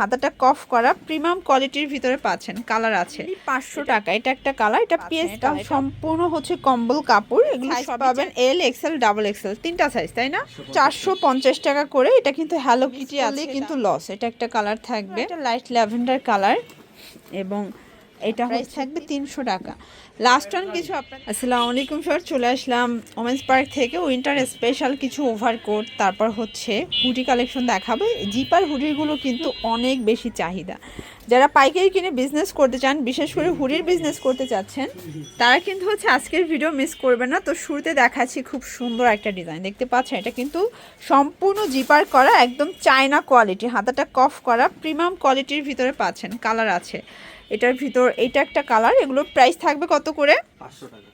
হাতাটা কফ করা প্রিমিয়াম কোয়ালিটির ভিতরে পাচ্ছেন কালার আছে। পাঁচশো টাকা। এটা একটা কালার এটা পিএসটা সম্পূর্ণ হচ্ছে কম্বল কাপড় এগুলো সব পাবেন এল এক্সেল ডাবল এক্সেল তিনটা সাইজ তাই না? চারশো পঞ্চাশ। টাকা করে এটা কিন্তু হ্যালো কিটি আছে কিন্তু লস এটা একটা কালার থাকবে। Light lavender colour. এবং এটা প্রাইস থাকবে তিনশো টাকা। লাস্ট ওয়ান কিছু আপনার আসসালামু আলাইকুম স্যার চলে আসলাম ওমেন্স পার্ক থেকে। উইন্টার স্পেশাল কিছু ওভার ওভারকোট তারপর হচ্ছে হুডি কালেকশন দেখাবে। জিপার হুডিগুলো কিন্তু অনেক বেশি চাহিদা। যারা পাইকারি কিনে বিজনেস করতে চান বিশেষ করে হুডির বিজনেস করতে চাচ্ছেন তারা কিন্তু হচ্ছে আজকের ভিডিও মিস করবে না। তো শুরুতে দেখাচ্ছি খুব সুন্দর একটা ডিজাইন দেখতে পাচ্ছেন এটা কিন্তু সম্পূর্ণ জিপার করা একদম চায়না কোয়ালিটি হাতাটা কফ করা প্রিমিয়াম কোয়ালিটির ভিতরে পাচ্ছেন। কালার আছে। এটার ভিতর এটা একটা কালার এগুলোর প্রাইস থাকবে কত করে? পাঁচশো টাকা।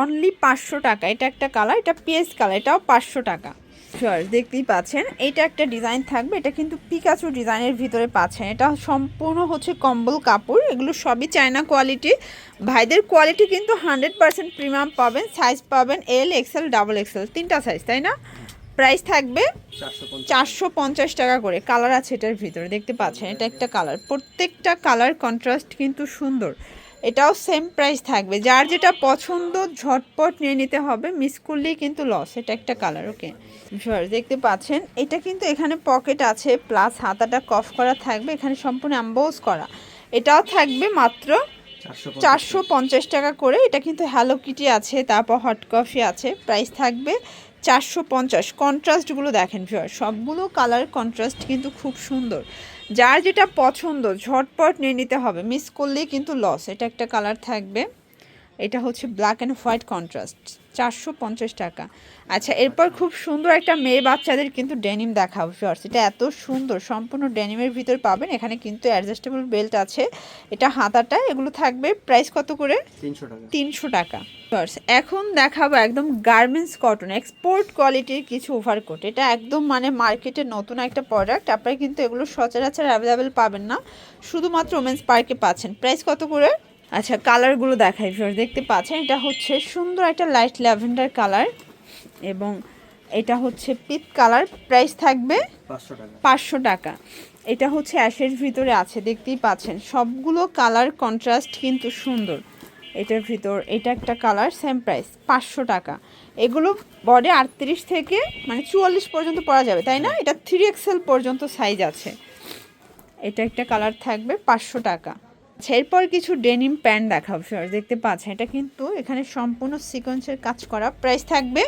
অনলি পাঁচশো টাকা এটা একটা কালার এটা পিএস কালার এটাও পাঁচশো টাকা। শিওর দেখতেই পাচ্ছেন এটা একটা ডিজাইন থাকবে এটা কিন্তু পিকাচু ডিজাইনের ভিতরে পাচ্ছেন। এটা সম্পূর্ণ হচ্ছে কম্বল কাপড় এগুলো সবই চায়না কোয়ালিটি ভাইদের কোয়ালিটি কিন্তু হান্ড্রেড পার্সেন্ট প্রিমিয়াম পাবেন সাইজ পাবেন এল এক্সেল ডাবল এক্সেল তিনটা সাইজ তাই না? প্রাইস থাকবে চারশো পঞ্চাশ। টাকা করে। কালার আছে এটার ভিতরে দেখতে পাচ্ছেন এটা একটা কালার প্রত্যেকটা কালার কন্ট্রাস্ট কিন্তু সুন্দর। এটাও সেম প্রাইস থাকবে। যার যেটা পছন্দ ঝটপট নিয়ে নিতে হবে মিস করলেই কিন্তু লস এটা একটা কালার ওকে দেখতে পাচ্ছেন এটা কিন্তু এখানে পকেট আছে প্লাস হাতাটা কফ করা থাকবে এখানে সম্পূর্ণ অ্যাম্বোজ করা। এটাও থাকবে মাত্র চারশো পঞ্চাশ। টাকা করে। এটা কিন্তু হ্যালো কিটি আছে তারপর হট কফি আছে প্রাইস থাকবে চারশো পঞ্চাশ কন্ট্রাস্টগুলো দেখেন ভিওয়ার সবগুলো কালার কন্ট্রাস্ট কিন্তু খুব সুন্দর। যার যেটা পছন্দ, ঝটপট নিয়ে নিতে হবে মিস করলেই কিন্তু লস এটা একটা কালার থাকবে। এটা হচ্ছে ব্ল্যাক অ্যান্ড হোয়াইট কন্ট্রাস্ট চারশো পঞ্চাশ টাকা। আচ্ছা এরপর খুব সুন্দর একটা মেয়ে বাচ্চাদের কিন্তু ডেনিম দেখাবো শর্টস এটা এত সুন্দর সম্পূর্ণ ডেনিমের ভিতর পাবেন এখানে কিন্তু অ্যাডজাস্টেবল বেল্ট আছে। এটা হাতাটা এগুলো থাকবে প্রাইস কত করে? তিনশো টাকা। তিনশো টাকা। এখন দেখাবো একদম গার্মেন্টস কটন এক্সপোর্ট কোয়ালিটির কিছু ওভারকোট এটা একদম মানে মার্কেটে নতুন একটা প্রোডাক্ট আপনারা কিন্তু এগুলো সচরাচর অ্যাভেলেবেল পাবেন না। শুধুমাত্র ওমেন্স পার্কে পাচ্ছেন। প্রাইস কত করে? আচ্ছা কালারগুলো দেখাই ভিউয়ার্স দেখতে পাচ্ছেন? এটা হচ্ছে সুন্দর একটা লাইট ল্যাভেন্ডার কালার এবং এটা হচ্ছে পিত কালার প্রাইস থাকবে পাঁচশো টাকা। পাঁচশো টাকা। এটা হচ্ছে অ্যাশের ভিতরে আছে দেখতেই পাচ্ছেন। সবগুলো কালার কন্ট্রাস্ট কিন্তু সুন্দর এটার ভিতর। এটা একটা কালার সেম প্রাইস পাঁচশো টাকা। এগুলো বডি আটত্রিশ থেকে মানে চুয়াল্লিশ পর্যন্ত পরা যাবে তাই না? এটা থ্রি এক্সেল পর্যন্ত সাইজ আছে। এটা একটা কালার থাকবে পাঁচশো টাকা। এরপর কিছু ডেনিম প্যান্ট দেখাবো স্যার দেখতে পাচ্ছেন। এটা কিন্তু এখানে সম্পূর্ণ সিকোয়েন্সের কাজ করা। প্রাইস থাকবে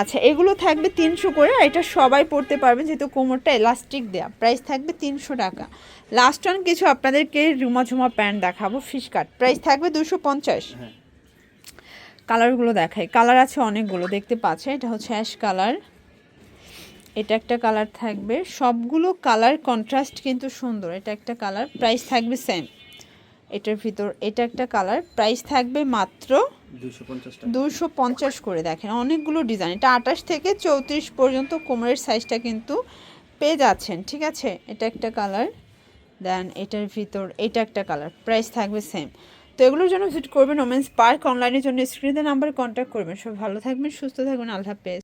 আচ্ছা এগুলো থাকবে তিনশো করে আর এটা সবাই পড়তে পারবেন যেহেতু কোমরটা এলাস্টিক দেয়া। প্রাইস থাকবে তিনশো টাকা। লাস্ট ওয়ান কিছু আপনাদেরকে রুমা ঝুমা প্যান্ট দেখাবো ফিশ কাট প্রাইস থাকবে দুশো পঞ্চাশ। হ্যাঁ। কালারগুলো দেখাই। কালার আছে অনেকগুলো দেখতে পাচ্ছে এটা হচ্ছে অ্যাশ কালার এটা একটা কালার থাকবে। সবগুলো কালার কন্ট্রাস্ট কিন্তু সুন্দর। এটা একটা কালার প্রাইস থাকবে সেম এটার ভিতর এটা একটা কালার প্রাইস থাকবে মাত্র দুশো পঞ্চাশ দুশো পঞ্চাশ করে দেখেন। অনেকগুলো ডিজাইন এটা আঠাশ থেকে চৌত্রিশ পর্যন্ত কোমরের সাইজটা কিন্তু পেয়ে যাচ্ছেন ঠিক আছে? এটা একটা কালার দেন এটার ভিতর এটা একটা কালার প্রাইস থাকবে সেম তো এগুলোর জন্য ভিজিট করবেন ওমেন্স পার্ক। অনলাইনের জন্য স্ক্রিনের নাম্বারে কন্ট্যাক্ট করবেন। সব ভালো থাকবেন সুস্থ থাকবেন। আল্লাহ হাফেজ।